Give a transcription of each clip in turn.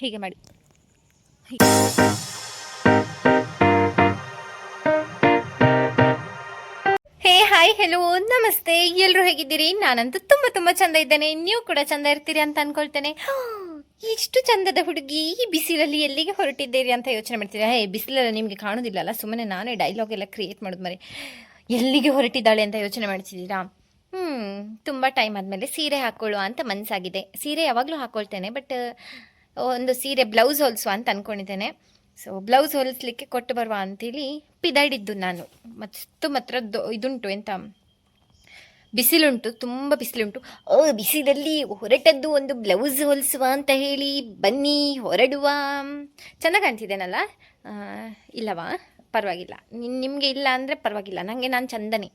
ಹೀಗೆ ಮಾಡಿ. ಹೇ hi, hello, ನಮಸ್ತೆ. ಎಲ್ಲರೂ ಹೇಗಿದ್ದೀರಿ? ನಾನಂತೂ ತುಂಬ ತುಂಬ ಚಂದ ಇದ್ದೇನೆ. ನೀವು ಕೂಡ ಚಂದ ಇರ್ತೀರಿ ಅಂತ ಅನ್ಕೊಳ್ತೇನೆ. ಎಷ್ಟು ಚಂದದ ಹುಡುಗಿ ಈ ಬಿಸಿಲಲ್ಲಿ ಎಲ್ಲಿಗೆ ಹೊರಟಿದ್ದೀರಿ ಅಂತ ಯೋಚನೆ ಮಾಡ್ತೀರಾ? ಹೇ, ಬಿಸಿಲಲ್ಲಿ ನಿಮಗೆ ಕಾಣೋದಿಲ್ಲಲ್ಲ? ಸುಮ್ಮನೆ ನಾನೇ ಡೈಲಾಗ್ ಎಲ್ಲ ಕ್ರಿಯೇಟ್ ಮಾಡೋದು ಮರಿ. ಎಲ್ಲಿಗೆ ಹೊರಟಿದ್ದಾಳೆ ಅಂತ ಯೋಚನೆ ಮಾಡ್ತಿದ್ದೀರಾ? ಹ್ಞೂ ತುಂಬ ಟೈಮ್ ಆದಮೇಲೆ ಸೀರೆ ಹಾಕ್ಕೊಳ್ಳುವ ಅಂತ ಮನಸ್ಸಾಗಿದೆ ಸೀರೆ ಯಾವಾಗಲೂ ಹಾಕ್ಕೊಳ್ತೇನೆ ಬಟ್ ಒಂದು ಸೀರೆ ಬ್ಲೌಸ್ ಹೊಲಿಸುವ ಅಂತ ಅಂದ್ಕೊಂಡಿದ್ದೇನೆ ಸೊ ಬ್ಲೌಸ್ ಹೊಲಿಸ್ಲಿಕ್ಕೆ ಕೊಟ್ಟು ಬರುವ ಅಂತೇಳಿ ಪಿದಾಡಿದ್ದು ನಾನು. ಮತ್ತು ಮಾತ್ರ ಇದುಂಟು ಎಂತ? ಬಿಸಿಲುಂಟು, ತುಂಬ ಬಿಸಿಲುಂಟು. ಓ, ಬಿಸಿಲಲ್ಲಿ ಹೊರಟದ್ದು ಒಂದು ಬ್ಲೌಸ್ ಹೊಲಿಸುವ ಅಂತ ಹೇಳಿ ಬನ್ನಿ, ಹೊರಡುವ. ಚೆಂದ ಕಾಣ್ತಿದ್ದೇನಲ್ಲ ಇಲ್ಲವಾ? ಪರವಾಗಿಲ್ಲ. ನಿಮಗೆ ಇಲ್ಲ ಅಂದರೆ ಪರವಾಗಿಲ್ಲ. ನನಗೆ ನಾನು ಚಂದನೆ.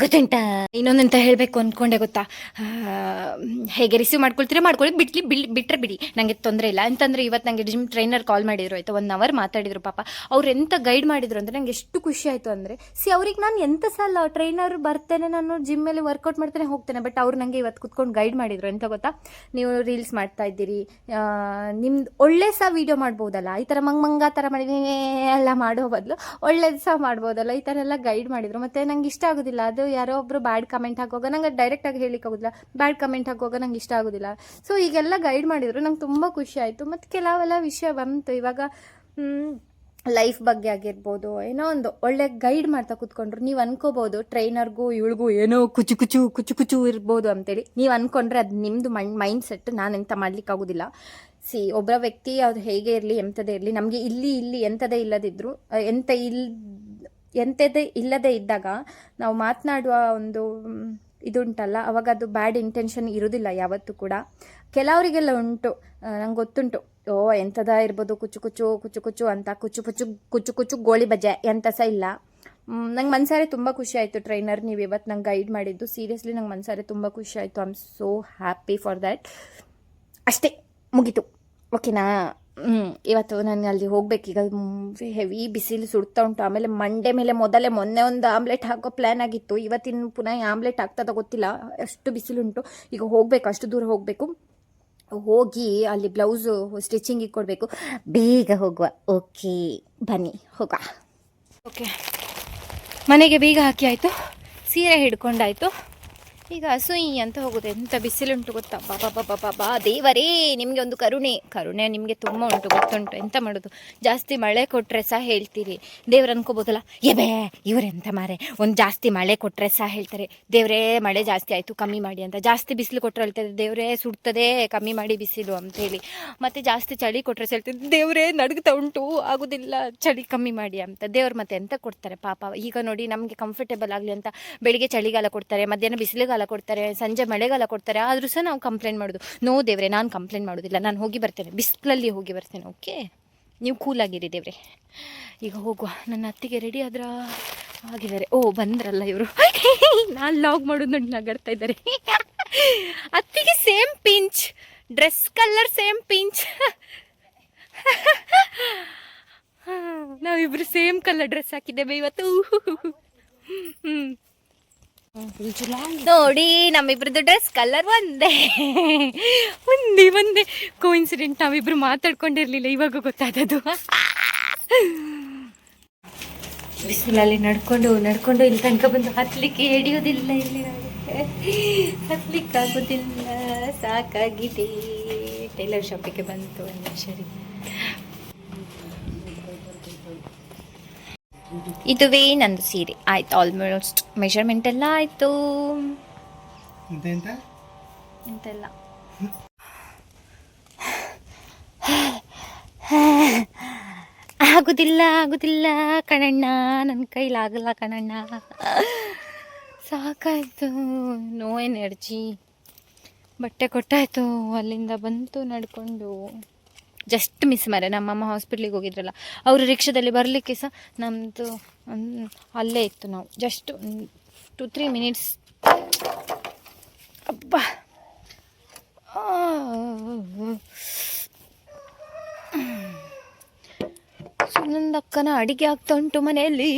ಗೊತ್ತುಂಟ? ಇನ್ನೊಂದಂತ ಹೇಳಬೇಕು ಅಂದ್ಕೊಂಡೆ ಗೊತ್ತಾ? ಹೇಗೆ ರಿಸೀವ್ ಮಾಡ್ಕೊಳ್ತೀರಾ ಮಾಡ್ಕೊಳ್ಳಿ ಬಿಟ್ಲಿ ಬಿಲ್ ಬಿಟ್ಟರೆ ಬಿಡಿ. ನನಗೆ ತೊಂದರೆ ಇಲ್ಲ. ಅಂತಂದರೆ ಇವತ್ತು ನನಗೆ ಜಿಮ್ ಟ್ರೈನರ್ ಕಾಲ್ ಮಾಡಿದ್ರು. ಆಯಿತಾ ಒನ್ ಅವರ್ ಮಾತಾಡಿದ್ರು ಪಾಪ. ಅವ್ರು ಎಂತ ಗೈಡ್ ಮಾಡಿದ್ರು ಅಂದರೆ ನಂಗೆ ಎಷ್ಟು ಖುಷಿ ಆಯಿತು ಅಂದರೆ, ಸಿ ಅವ್ರಿಗೆ ನಾನು ಎಂತ ಸಲ ಟ್ರೈನರ್ ಬರ್ತೇನೆ, ನಾನು ಜಿಮ್ಮಲ್ಲಿ ವರ್ಕೌಟ್ ಮಾಡ್ತೇನೆ, ಹೋಗ್ತೇನೆ ಬಟ್ ಅವ್ರು ನನಗೆ ಇವತ್ತು ಕುತ್ಕೊಂಡು ಗೈಡ್ ಮಾಡಿದ್ರು. ಎಂತ ಗೊತ್ತಾ? ನೀವು ರೀಲ್ಸ್ ಮಾಡ್ತಾ ಇದ್ದೀರಿ. ನಿಮ್ದು ಒಳ್ಳೆ ಸಹ ವೀಡಿಯೋ ಮಾಡ್ಬೋದಲ್ಲ? ಈ ಥರ ಮಂಗ್ ಮಂಗ ಥರ ಮಾಡಿ ಎಲ್ಲ ಮಾಡೋ ಬದಲು ಒಳ್ಳೇದು ಸಹ ಮಾಡ್ಬೋದಲ್ಲ? ಈ ಥರ ಎಲ್ಲ ಗೈಡ್ ಮಾಡಿದ್ರು. ಮತ್ತು ನಂಗೆ ಇಷ್ಟ ಆಗೋದಿಲ್ಲ. ಅದು ಯಾರೋ ಒಬ್ಬರು ಬ್ಯಾಡ್ ಕಮೆಂಟ್ ಹಾಕುವಾಗ ನಂಗೆ ಡೈರೆಕ್ಟಾಗಿ ಹೇಳಿಕ್ಕೆ ಆಗೋದಿಲ್ಲ. ಬ್ಯಾಡ್ ಕಮೆಂಟ್ ಹಾಕುವಾಗ ನಂಗೆ ಇಷ್ಟ ಆಗೋದಿಲ್ಲ. ಸೊ ಈಗೆಲ್ಲ ಗೈಡ್ ಮಾಡಿದ್ರು, ನಂಗೆ ತುಂಬ ಖುಷಿ ಆಯಿತು. ಮತ್ತು ಕೆಲವೆಲ್ಲ ವಿಷಯ ಬಂತು. ಇವಾಗ ಲೈಫ್ ಬಗ್ಗೆ ಆಗಿರ್ಬೋದು, ಏನೋ ಒಂದು ಒಳ್ಳೆ ಗೈಡ್ ಮಾಡ್ತಾ ಕೂತ್ಕೊಂಡ್ರು. ನೀವು ಅನ್ಕೋಬೋದು ಟ್ರೈನರ್ಗೂ ಇವಳಿಗೂ ಏನೋ ಕುಚು ಕುಚು ಕುಚು ಕುಚು ಇರ್ಬೋದು ಅಂತೇಳಿ. ನೀವು ಅನ್ಕೊಂಡ್ರೆ ಅದು ನಿಮ್ಮದು ಮೈಂಡ್ ಮೈಂಡ್ ಸೆಟ್ ನಾನು ಎಂತ ಮಾಡ್ಲಿಕ್ಕೆ ಆಗೋದಿಲ್ಲ. ಸಿ ಒಬ್ಬರ ವ್ಯಕ್ತಿ ಅದು ಹೇಗೆ ಇರಲಿ ಎಂಥದೇ ಇರಲಿ, ನಮಗೆ ಇಲ್ಲಿ ಇಲ್ಲಿ ಎಂಥದೇ ಇಲ್ಲದಿದ್ರು ಎಂಥ ಎಂತ ಇಲ್ ಎಂಥದೇ ಇಲ್ಲದೆ ಇದ್ದಾಗ ನಾವು ಮಾತನಾಡುವ ಒಂದು ಇದುಂಟಲ್ಲ, ಅವಾಗ ಅದು ಬ್ಯಾಡ್ ಇಂಟೆನ್ಷನ್ ಇರೋದಿಲ್ಲ ಯಾವತ್ತೂ ಕೂಡ. ಕೆಲವರಿಗೆಲ್ಲ ಉಂಟು ನಂಗೆ ಗೊತ್ತುಂಟು, ಓ, ಎಂಥದ ಇರ್ಬೋದು, ಕುಚ್ಚು ಕುಚ್ಚು ಕುಚ್ಚು ಕುಚ್ಚು ಅಂತ, ಕುಚ್ಚು ಕುಚ್ಚು ಕುಚ್ಚು ಕುಚ್ಚು ಗೋಳಿ ಬಜೆ ಎಂತ ಸಹ ಇಲ್ಲ. ನಂಗೆ ಮನ್ಸಾರೆ ತುಂಬ ಖುಷಿ ಆಯಿತು ಟ್ರೈನರ್ ನೀವು ಇವತ್ತು ನಂಗೆ ಗೈಡ್ ಮಾಡಿದ್ದು. ಸೀರಿಯಸ್ಲಿ ನಂಗೆ ಮನ್ಸಾರೆ ತುಂಬ ಖುಷಿ ಆಯಿತು. I am so happy for that ಅಷ್ಟೇ, ಮುಗೀತು. ಓಕೆನಾ ಇವತ್ತು ನಾನು ಅಲ್ಲಿ ಹೋಗ್ಬೇಕೀಗ ಹೆವಿ ಬಿಸಿಲು ಸುಡ್ತಾ ಉಂಟು. ಆಮೇಲೆ ಮಂಡೆ ಮೇಲೆ ಮೊದಲೇ ಮೊನ್ನೆ ಒಂದು ಆಮ್ಲೆಟ್ ಹಾಕೋ ಪ್ಲ್ಯಾನ್ ಆಗಿತ್ತು. ಇವತ್ತಿನ ಪುನಃ ಆಮ್ಲೆಟ್ ಹಾಕ್ತದ ಗೊತ್ತಿಲ್ಲ. ಅಷ್ಟು ಬಿಸಿಲುಂಟು ಈಗ ಹೋಗಬೇಕು, ಅಷ್ಟು ದೂರ ಹೋಗಬೇಕು. ಹೋಗಿ ಅಲ್ಲಿ ಬ್ಲೌಸು ಸ್ಟಿಚಿಂಗಿಗೆ ಕೊಡಬೇಕು. ಬೇಗ ಹೋಗುವ. ಓಕೆ ಬನ್ನಿ ಹೋಗ ಓಕೆ ಮನೆಗೆ ಬೇಗ ಹಾಕಿ ಆಯಿತು. ಸೀರೆ ಹಿಡ್ಕೊಂಡಾಯಿತು. ಈಗ ಅಸೂಯಿ ಅಂತ ಹೋಗೋದು ಎಂಥ ಬಿಸಿಲುಂಟು ಗೊತ್ತಾ? ಬಾಬಾ ಬಾಬಾ ಬಾ ದೇವರೇ, ನಿಮಗೆ ಒಂದು ಕರುಣೆ. ಕರುಣೆ ನಿಮಗೆ ತುಂಬ ಉಂಟು, ಗೊತ್ತುಂಟು. ಎಂತ ಮಾಡೋದು? ಜಾಸ್ತಿ ಮಳೆ ಕೊಟ್ಟರೆ ಸಹ ಹೇಳ್ತೀರಿ. ದೇವ್ರು ಅನ್ಕೋಬೋದಲ್ಲ? ಎಬೇ ಇವರೆಂತ ಮಾರೆ? ಒಂದು ಜಾಸ್ತಿ ಮಳೆ ಕೊಟ್ಟರೆ ಸಹ ಹೇಳ್ತಾರೆ. ದೇವರೇ, ಮಳೆ ಜಾಸ್ತಿ ಆಯಿತು, ಕಮ್ಮಿ ಮಾಡಿ ಅಂತ. ಜಾಸ್ತಿ ಬಿಸಿಲು ಕೊಟ್ಟರೆ ಹೇಳ್ತಾರೆ ದೇವರೇ, ಸುಡ್ತದೆ, ಕಮ್ಮಿ ಮಾಡಿ ಬಿಸಿಲು ಅಂತೇಳಿ ಮತ್ತು ಜಾಸ್ತಿ ಚಳಿ ಕೊಟ್ಟರೆ ಸಹ ಹೇಳ್ತಾರೆ. ದೇವರೇ, ನಡುಗ್ತಾ ಉಂಟು, ಆಗೋದಿಲ್ಲ, ಚಳಿ ಕಮ್ಮಿ ಮಾಡಿ ಅಂತ. ದೇವ್ರು ಮತ್ತೆ ಎಂತ ಕೊಡ್ತಾರೆ ಪಾಪ? ಈಗ ನೋಡಿ, ನಮಗೆ ಕಂಫರ್ಟೇಬಲ್ ಆಗಲಿ ಅಂತ ಬೆಳಿಗ್ಗೆ ಚಳಿಗಾಲ ಕೊಡ್ತಾರೆ, ಮಧ್ಯಾಹ್ನ ಬಿಸಿಲುಗಾಲ ಕೊಡ್ತಾರೆ, ಸಂಜೆ ಮಳೆಗಾಲ ಕೊಡ್ತಾರೆ, ಆದರೂ ಸಹ ನಾವು ಕಂಪ್ಲೇಂಟ್ ಮಾಡೋದು. ನೋ ದೇವ್ರೆ, ನಾನು ಕಂಪ್ಲೇಂಟ್ ಮಾಡೋದಿಲ್ಲ. ನಾನು ಹೋಗಿ ಬರ್ತೇನೆ. ಬಿಸಿಲಲ್ಲಿ ಹೋಗಿ ಬರ್ತೇನೆ. ಓಕೆ ನೀವು ಕೂಲಾಗಿರಿ ದೇವ್ರೆ. ಈಗ ಹೋಗುವ. ನನ್ನ ಅತ್ತಿಗೆ ರೆಡಿ ಆದ್ರ? ಆಗಿದ್ದಾರೆ. ಓ, ಬಂದ್ರಲ್ಲ ಇವರು. ನಾನು ಲಾಗ್ ಮಾಡೋದು ನೋಡಿ ನಗಾಡ್ತಾ ಇದ್ದಾರೆ. ಅತ್ತಿಗೆ same pinch dress colour same pinch ನಾವಿಬ್ರು ಸೇಮ್ ಕಲರ್ ಡ್ರೆಸ್ ಹಾಕಿದ್ದೇವೆ ಇವತ್ತು. ಹ್ಮ್. ನೋಡಿ, ನಮ್ಮಿಬ್ರದ್ದು ಡ್ರೆಸ್ ಕಲರ್ ಒಂದೇ. ಒಂದೇ ಒಂದೇ. ಕೋಇನ್ಸಿಡೆಂಟ್ ನಾವಿಬ್ರು ಮಾತಾಡ್ಕೊಂಡಿರ್ಲಿಲ್ಲ, ಇವಾಗ ಗೊತ್ತಾದದು ಬಿಸಿಲಲ್ಲಿ ನಡ್ಕೊಂಡು ನಡ್ಕೊಂಡು ಇಲ್ಲಿ ತನಕ ಬಂದು ಹತ್ಲಿಕ್ಕೆ ಹಿಡಿಯೋದಿಲ್ಲ ಇಲ್ಲಿ ಹತ್ಲಿಕ್ಕೆ ಆಗೋದಿಲ್ಲ ಸಾಕಾಗಿದೆ. ಟೈಲರ್ ಶಾಪಿಗೆ ಬಂತು ಒಂದು ಸರಿ. ಇದುವೇ ನಂದು ಸೀರೆ. ಆಯ್ತು ಆಲ್ಮೋಸ್ಟ್ ಮೆಷರ್ಮೆಂಟ್ ಎಲ್ಲ ಆಯಿತು. ಎಂತ ಎಂತ ಎಂತೆಲ್ಲ? ಆಗುದಿಲ್ಲ ಆಗುದಿಲ್ಲ ಕಣಣ್ಣ ನನ್ನ ಕೈಲಾಗಲ್ಲ ಕಣಣ್ಣ. ಸಾಕಾಯ್ತು ನೋ ಎನರ್ಜಿ ಬಟ್ಟೆ ಕೊಟ್ಟಾಯ್ತು ಅಲ್ಲಿಂದ ಬಂತು ನಡ್ಕೊಂಡು. ಜಸ್ಟ್ ಮಿಸ್ ಮಾರೆ. ನಮ್ಮಮ್ಮ ಹಾಸ್ಪಿಟ್ಲಿಗೆ ಹೋಗಿದ್ರಲ್ಲ, ಅವರು ರಿಕ್ಷಾದಲ್ಲಿ ಬರಲಿಕ್ಕೆ ಸಹ ನಮ್ಮದು ಅಲ್ಲೇ ಇತ್ತು ನಾವು. ಜಸ್ಟ್ ಟು ತ್ರೀ ಮಿನಿಟ್ಸ್ ಅಬ್ಬ. ಸುನಂದಕ್ಕನ ಅಡಿಗೆ ಆಗ್ತಾ ಉಂಟು ಮನೆಯಲ್ಲಿ.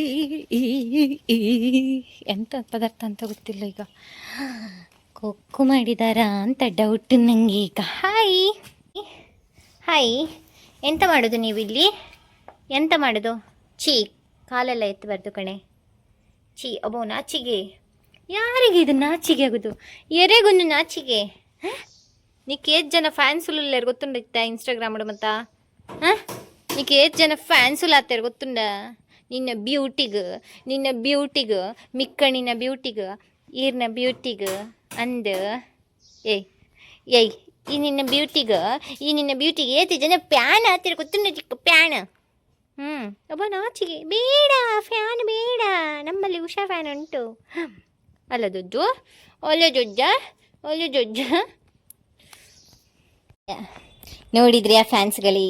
ಎಂತ ಪದಾರ್ಥ ಅಂತ ಗೊತ್ತಿಲ್ಲ ಈಗ. ಕೊಕ್ಕು ಮಾಡಿದಾರ ಅಂತ ಡೌಟ್ ನಂಗೆ ಈಗ ಹಾಯ್ ಹಾಯ್, ಎಂತ ಮಾಡೋದು ನೀವು ಇಲ್ಲಿ ಎಂತ ಮಾಡೋದು? ಛೀ, ಕಾಲೆಲ್ಲ ಎತ್ತಬಾರ್ದು ಕಣೆ. ಛೀ ಅಬೋ ನಾಚಿಗೆ. ಯಾರಿಗೆ ಇದು ನಾಚಿಗೆ ಆಗೋದು? ಎರೆಗೊಂದು ನಾಚಿಗೆ? ಹಾಂ? ನೀ ಜನ ಫ್ಯಾನ್ಸುಲ್ ಎಲ್ಲರು ಗೊತ್ತುಂಡ ಇನ್ಸ್ಟಾಗ್ರಾಮ್ ಮಾಡೋ ಮತ್ತ? ಹಾಂ? ನೀ ಜನ ಫ್ಯಾನ್ಸು ಲಾತ್ತಾರೆ ಗೊತ್ತುಂಡ? ನಿನ್ನ ಬ್ಯೂಟಿಗೆ ನಿನ್ನ ಬ್ಯೂಟಿಗೆ ಮಿಕ್ಕಣ್ಣಿನ ಬ್ಯೂಟಿಗೆ, ಈರ್ನ ಬ್ಯೂಟಿಗೆ ಅಂದ, ಏಯ್ ಏಯ್ ಈ ನಿನ್ನ ಬ್ಯೂಟಿಗೆ, ಈ ನಿನ್ನ ಬ್ಯೂಟಿಗೆ ಏತಿ ಜನ ಪ್ಯಾನ್ ಹತ್ತಿರ ಗೊತ್ತಿನ ಚಿಕ್ಕ ಪ್ಯಾನ್. ಹ್ಞೂ ಒಬ್ಬ ನಾಚಿಗೆ ಬೇಡ, ಫ್ಯಾನ್ ಬೇಡ. ನಮ್ಮಲ್ಲಿ ಉಷಾ ಫ್ಯಾನ್ ಉಂಟು. ಅಲ್ಲ ದೊಡ್ಡು ಒಳ್ಳೆ ದೊಡ್ಡ ಒಳ್ಳೆ ದೊಡ್ಡ ನೋಡಿದ್ರಿ ಆ ಫ್ಯಾನ್ಸ್ಗಳೇ?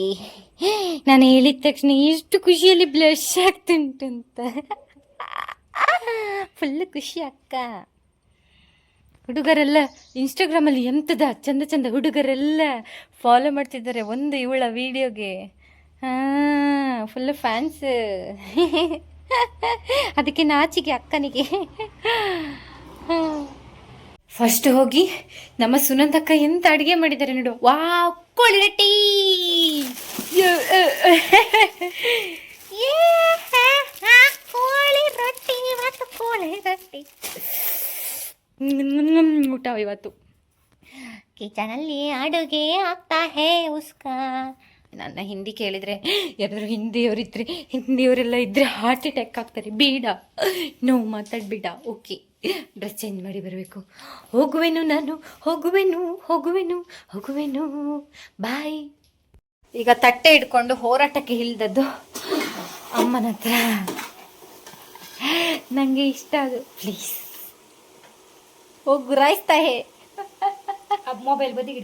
ನಾನು ಹೇಳಿದ ತಕ್ಷಣ ಎಷ್ಟು ಖುಷಿಯಲ್ಲಿ ಬ್ಲಶ್ ಆಗ್ತುಂಟು ಅಂತ ಫುಲ್ ಖುಷಿ ಅಕ್ಕ. ಹುಡುಗರೆಲ್ಲ ಇನ್ಸ್ಟಾಗ್ರಾಮಲ್ಲಿ ಎಂಥದ ಚಂದ ಚಂದ ಹುಡುಗರೆಲ್ಲ ಫಾಲೋ ಮಾಡ್ತಿದ್ದಾರೆ ಒಂದು ಇವಳ ವಿಡಿಯೋಗೆ ಹಾಂ ಫುಲ್ ಫ್ಯಾನ್ಸ್ ಅದಕ್ಕೆ ನಾಚಿಗೆ ಅಕ್ಕನಿಗೆ. ಫಸ್ಟ್ ಹೋಗಿ ನಮ್ಮ ಸುನಂದಕ್ಕ ಎಂತ ಅಡುಗೆ ಮಾಡಿದ್ದಾರೆ ನೋಡು. ವಾ ಕೋಳಿ ರೊಟ್ಟಿ ಕೋಳಿ ರೊಟ್ಟಿ ಮತ್ತು ಕೋಳಿ ರೊಟ್ಟಿ ಊಟ ಇವತ್ತು. ಕಿಚನಲ್ಲಿ ಅಡುಗೆ ಆಗ್ತಾ ಹೇ ಉಸ್ಕ. ನನ್ನ ಹಿಂದಿ ಕೇಳಿದರೆ ಯಾರಾದರೂ ಹಿಂದಿಯವರಿದ್ದರೆ ಹಿಂದಿಯವರೆಲ್ಲ ಇದ್ದರೆ ಹಾರ್ಟ್ ಅಟ್ಯಾಕ್ ಆಗ್ತಾರೆ. ಬೇಡ. ನೋವು ಮಾತಾಡಬೇಡ. ಓಕೆ ಡ್ರೆಸ್ ಚೇಂಜ್ ಮಾಡಿ ಬರಬೇಕು. ಹೋಗುವೆನು ನಾನು. ಹೋಗುವೆನು ಹೋಗುವೆನು ಹೋಗುವೆನು. ಬಾಯ್ ಈಗ ತಟ್ಟೆ ಇಟ್ಕೊಂಡು ಹೋರಾಟಕ್ಕೆ ಇಳಿದದ್ದು ಅಮ್ಮನ ಹತ್ರ ನನಗೆ ಇಷ್ಟ ಅದು. ಪ್ಲೀಸ್ ಹೋಗು ಗುರಾಯಿಸ್ತಾ ಹೇ. ಮೊಬೈಲ್ ಬದಿಗೆ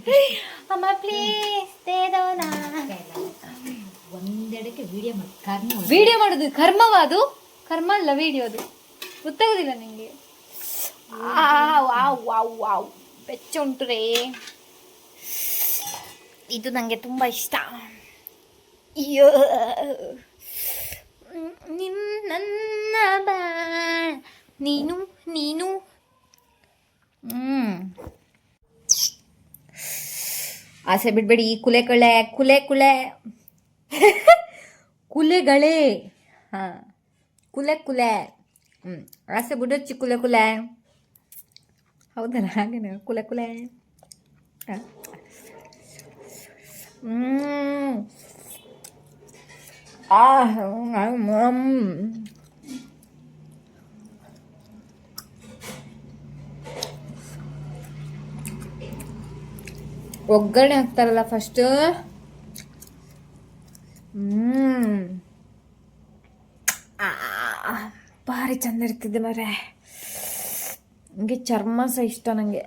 ಅಮ್ಮ ಪ್ಲೀಸ್ ಒಂದೆಡಕ್ಕೆ ವಿಡಿಯೋ ಮಾಡಿ. ಕರ್ಮ ವಿಡಿಯೋ ಮಾಡೋದು ಕರ್ಮವ ಅದು? ಕರ್ಮ ಅಲ್ಲ ವಿಡಿಯೋ ಅದು. ಗೊತ್ತಾಗೋದಿಲ್ಲ ನಿಮಗೆ ವಾವ್ ವಾವ್ ವಾವ್ ಬೆಚ್ಚ ಉಂಟು ರೇ. ಇದು ನನಗೆ ತುಂಬ ಇಷ್ಟ. ಅಯ್ಯೋ. ನಿನ್ನ ನನ್ನ ಬಾ. ನೀನು ನೀನು ಆಸೆ ಬಿಡಬೇಡಿ ಕುಲೆ ಕಳೆ, ಕುಲೆ ಕುಲೆ. ಕುಲೆಗಳೇ ಹಾಂ. ಕುಲೆ ಕುಲೆ. ಹ್ಞೂ ಆಸೆ ಬಿಡಚ್ಚಿ ಕುಲೆ ಕುಲೆ. ಹೌದಲ್ಲ, ಹಾಗೇನೆ, ಕುಲೆ ಕುಲೆ. ಹಾಂ. ಹ್ಞೂ ಆ ಒಗ್ಗರಣೆ ಹಾಕ್ತಾರಲ್ಲ ಫಸ್ಟ್ ಆ, ಭಾರಿ ಚಂದ ಇರ್ತಿದ್ದೆ ಮರೆ ನನಗೆ ಚರ್ಮ ಸಹ ಇಷ್ಟ ನನಗೆ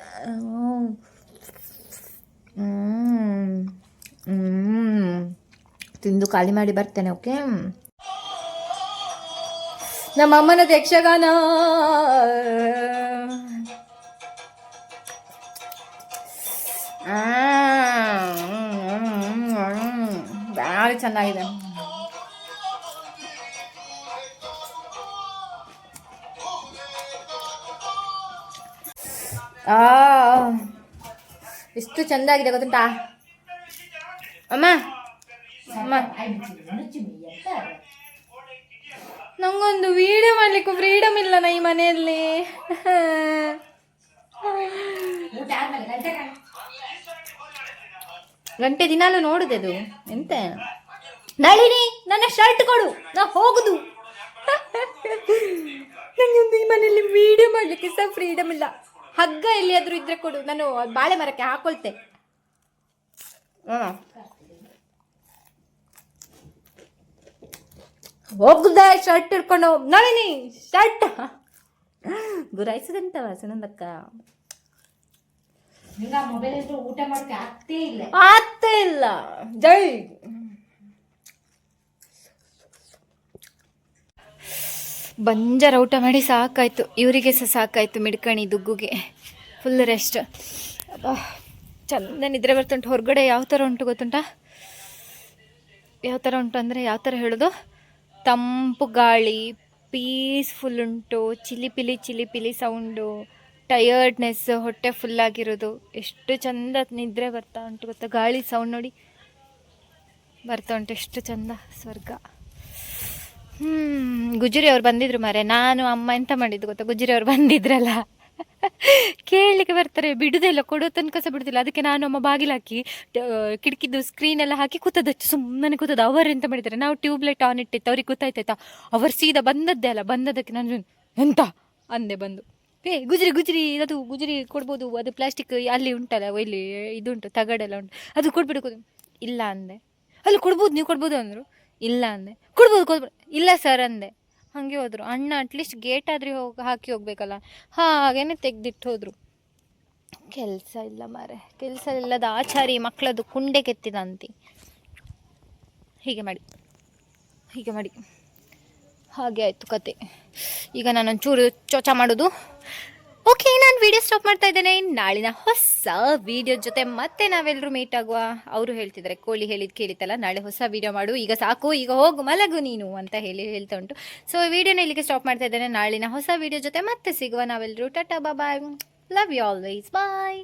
ತಿಂದು ಖಾಲಿ ಮಾಡಿ ಬರ್ತೇನೆ ಓಕೆ ನಮ್ಮ ಅಮ್ಮನದ ಯಕ್ಷಗಾನ. ಭಾಳ ಚೆನ್ನಾಗಿದೆ. ಆ ಎಷ್ಟು ಚೆಂದಾಗಿದೆ ಗೊತ್ತುಂಟಾ? ಅಮ್ಮ ಅಮ್ಮ. ನಂಗೊಂದು ವಿಡಿಯೋ ಮಾಡ್ಲಿಕ್ಕೂ ಫ್ರೀಡಮ್ ಇಲ್ಲ ನಾ ಈ ಮನೆಯಲ್ಲಿ. ಗಂಟೆ ದಿನಾಲು ನೋಡುದೆ ಅದು ಎಂತ? ನಳಿನಿ ನನ್ನ ಶರ್ಟ್ ಕೊಡು. ನಾ ಹೋಗುದು. ನನಗೊಂದು ಈ ಮನೆಯಲ್ಲಿ ವಿಡಿಯೋ ಮಾಡ್ಲಿಕ್ಕೆ ಸಹ ಫ್ರೀಡಮ್ ಇಲ್ಲ. ಹಗ್ಗ ಎಲ್ಲಿಯಾದ್ರೂ ಇದ್ರೆ ಕೊಡು. ನಾನು ಬಾಳೆ ಮರಕ್ಕೆ ಹಾಕೊಳ್ತೆ. ಹೋಗುದ ಶರ್ಟ್ ಹಿಡ್ಕೊಂಡು ನಳಿನಿ ಶರ್ಟ್. ಗುರಾಯಿಸದಂತ ಸುನಂದಕ್ಕ ಮೊಬೈಲ್ ಊಟ ಮಾಡಕ್ಕೆ ಆಗ್ತೇ ಇಲ್ಲ. ಆಗ್ತೇ ಇಲ್ಲ. ಜೈ ಬಂಜರ ಊಟ ಮಾಡಿ ಸಾಕಾಯಿತು. ಇವರಿಗೆ ಸಹ ಸಾಕಾಯಿತು ಮಿಡ್ಕಣಿ ದುಗ್ಗುಗೆ. ಫುಲ್ ರೆಸ್ಟ್ ಚಂದ ನಿದ್ರೆ ಬರ್ತುಂಟು. ಹೊರಗಡೆ ಯಾವ ಥರ ಉಂಟು ಗೊತ್ತುಂಟ? ಯಾವ ಥರ ಉಂಟು ಅಂದರೆ ಯಾವ ಥರ ಹೇಳೋದು? ತಂಪು ಗಾಳಿ ಪೀಸ್ಫುಲ್ ಉಂಟು, ಚಿಲಿಪಿಲಿ ಚಿಲಿಪಿಲಿ ಸೌಂಡು ಟಯರ್ಡ್ನೆಸ್ ಹೊಟ್ಟೆ ಫುಲ್ ಆಗಿರೋದು. ಎಷ್ಟು ಚಂದ ನಿದ್ರೆ ಬರ್ತಾ ಉಂಟು ಗೊತ್ತಾ? ಗಾಳಿ ಸೌಂಡ್ ನೋಡಿ. ಬರ್ತಾ ಉಂಟು, ಎಷ್ಟು ಚಂದ ಸ್ವರ್ಗ. ಹ್ಮ್, ಗುಜರಿ ಅವ್ರು ಬಂದಿದ್ರು ಮಾರೆ. ನಾನು, ಅಮ್ಮ ಎಂತ ಮಾಡಿದ್ದು ಗೊತ್ತಾ? ಗುಜರಿ ಅವ್ರು ಬಂದಿದ್ರಲ್ಲ. ಕೇಳಲಿಕ್ಕೆ ಬರ್ತಾರೆ. ಬಿಡುದಿಲ್ಲ ಕೊಡೋ ತನಕ ಸಹ ಬಿಡುದಿಲ್ಲ. ಅದಕ್ಕೆ ನಾನು ಅಮ್ಮ ಬಾಗಿಲು ಹಾಕಿ, ಟ- ಕಿಟಕಿದು ಸ್ಕ್ರೀನ್ ಎಲ್ಲ ಹಾಕಿ ಕೂತದಷ್ಟು. ಸುಮ್ಮನೆ ಕೂತದ ಅವರು ಎಂತ ಮಾಡಿದ್ದಾರೆ? ನಾವು ಟ್ಯೂಬ್ಲೈಟ್ ಆನ್ ಇಟ್ಟಿತ್ತು. ಅವ್ರಿಗೆ ಗೊತ್ತಾಯ್ತಾಯ್ತಾ? ಅವ್ರು ಸೀದಾ ಬಂದದ್ದೇ ಅಲ್ಲ. ಬಂದದಕ್ಕೆ ನಾನು ಎಂತ? ಅಂದೆ ಬಂದು. ಏ, ಗುಜರಿ ಗುಜರಿ, ಅದು ಗುಜರಿ ಕೊಡ್ಬೋದು. ಅದು ಪ್ಲಾಸ್ಟಿಕ್ ಅಲ್ಲಿ ಉಂಟಲ್ಲ, ಇಲ್ಲಿ ಇದುಂಟು, ತಗಡೆಲ್ಲ ಉಂಟು. ಅದು ಕೊಡ್ಬಿಡು, ಕೊಡು. ಇಲ್ಲ ಅಂದೆ. ಅಲ್ಲಿ ಕೊಡ್ಬೋದು, ನೀವು ಕೊಡ್ಬೋದು ಅಂದರು. ಇಲ್ಲ ಅಂದೆ. ಕೊಡ್ಬೋದು ಕೊಡ್ಬೋದು. ಇಲ್ಲ ಸರ್ ಅಂದೆ. ಹಾಗೆ ಹೋದರು. ಅಣ್ಣ ಅಟ್ಲೀಸ್ಟ್ ಗೇಟ್ ಆದ್ರೆ ಹೋಗಿ, ಹಾಕಿ ಹೋಗ್ಬೇಕಲ್ಲ. ಹಾಗೇನೆ ತೆಗ್ದಿಟ್ಟು ಹೋದರು. ಕೆಲಸ ಇಲ್ಲ ಮಾರೆ. ಕೆಲಸ ಇಲ್ಲದ ಆಚಾರಿ ಮಕ್ಕಳದು ಕುಂಡೆ ಕೆತ್ತಿದಂತೆ ಹೀಗೆ ಮಾಡಿ. ಹೀಗೆ ಮಾಡಿ. ಹಾಗೆ ಆಯಿತು ಕತೆ. ಈಗ ನಾನು ಒಂಚೂರು ಚೋಚ ಮಾಡೋದು. ಓಕೆ, ನಾನು ವಿಡಿಯೋ ಸ್ಟಾಪ್ ಮಾಡ್ತಾ ಇದ್ದೇನೆ. ನಾಳಿನ ಹೊಸ ವಿಡಿಯೋ ಜೊತೆ ಮತ್ತೆ ನಾವೆಲ್ಲರೂ ಮೀಟ್ ಆಗುವ. ಅವರು ಹೇಳ್ತಿದ್ದಾರೆ, ಕೋಳಿ ಹೇಳಿದ್ ಕೇಳಿತಲ್ಲ ನಾಳೆ ಹೊಸ ವಿಡಿಯೋ ಮಾಡು. ಈಗ ಸಾಕು, ಈಗ ಹೋಗು, ಮಲಗು ನೀನು ಅಂತ ಹೇಳಿ ಹೇಳ್ತಾ ಉಂಟು. ಸೊ ವಿಡಿಯೋನ ಇಲ್ಲಿಗೆ ಸ್ಟಾಪ್ ಮಾಡ್ತಾ ಇದ್ದೇನೆ. ನಾಳಿನ ಹೊಸ ವಿಡಿಯೋ ಜೊತೆ ಮತ್ತೆ ಸಿಗುವ ನಾವೆಲ್ಲರೂ tata, bye love you always bye